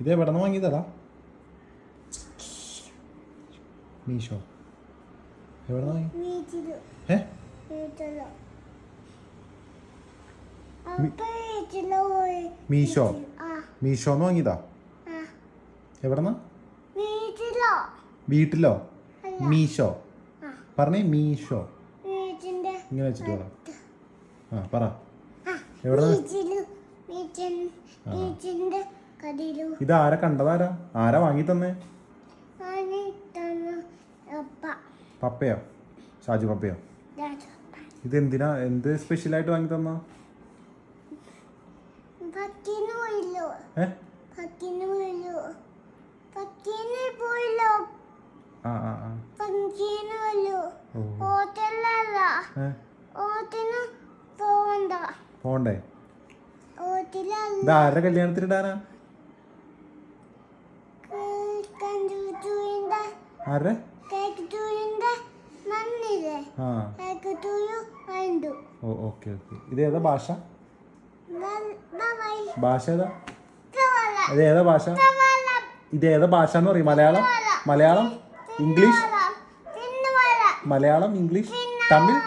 ഇത് എവിടെ നിന്ന് വാങ്ങിയതാടാ മീഷോ. എവിടെ നിന്ന് വാങ്ങി ഏ? മീഷോ. മീഷോന്ന് വാങ്ങിയതാ? ആ. വീട്ടിലോ. മീഷോ. പറഞ്ഞേ മീഷോ. ഇങ്ങനെ വെച്ചിട്ട് പറ. ആ പറ. എവിടെ ഇത് ആരാ കണ്ടതാരാ? ആരാ വാങ്ങി തന്നേ പപ്പയോ? ഷാജു പപ്പയോ? ഇത് എന്തിനാ എന്ത് സ്പെഷ്യൽ ആയിട്ട് വാങ്ങി തന്ന പക്കിന് പോയില്ലോ. ഏ? പക്കിന് പോയില്ലോ പക്കിന് പോയില്ലോ ആ ആ ആ പക്കിന് പോയില്ലോ ഓ ഹോട്ടലല്ല ഏ ഓട്ടിന് പോവണ്ട പോണ്ടേ ഓട്ടിലല്ല ഇത് ആരുടെ കല്യാണത്തിനിടാനാ കണ്ടുചൂന്റെ ആരുടെ ആ. ഓ ഓക്കെ ഓക്കെ. ഇത് ഏതാ ഭാഷ? ഭാഷ ഏതാ? ഇത് ഏതാ ഭാഷ? ഇത് ഏതാ ഭാഷ എന്ന് പറയും? മലയാളം? മലയാളം? ഇംഗ്ലീഷ്? മലയാളം ഇംഗ്ലീഷ്? തമിഴ്?